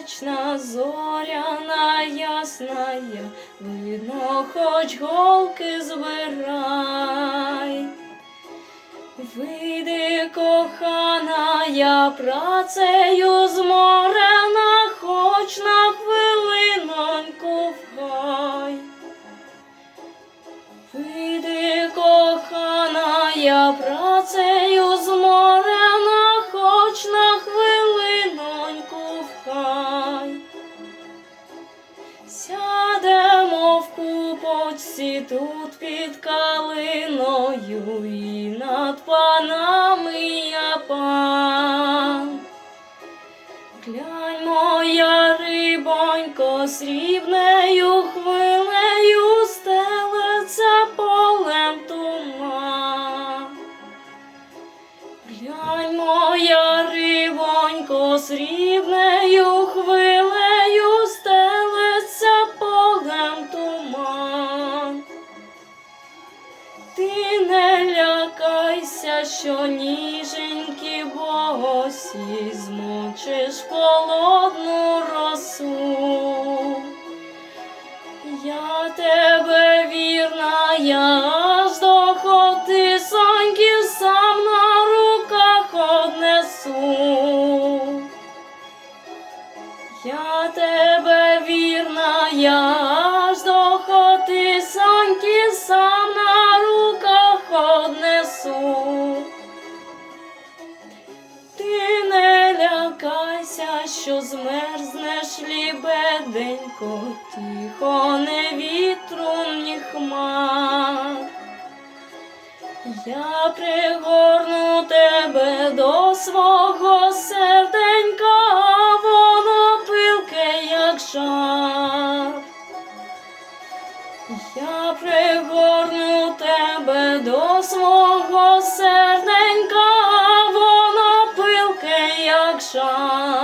Місячна зоряна ясная, видно, хоч голки збирай. Вийди, кохана, я працею зморена, хоч на хвилиноньку вхай. Вийди, кохана, я працею зморена, купочці тут під калиною і над панами я пан. Глянь, моя рибонько, срібнею хвилею стелеться полем туман. Глянь, моя рибонько, срібнею що ніженькі босі змочиш холодну росу. Я тебе вірна, я аж до хоти соньки сам на руках однесу. Я тебе що змерзнеш лібеденько, тихо не вітру, ні хмар. Я пригорну тебе до свого серденька, воно пилке, як жар. Я пригорну тебе до свого серденька, воно пилке, як жар.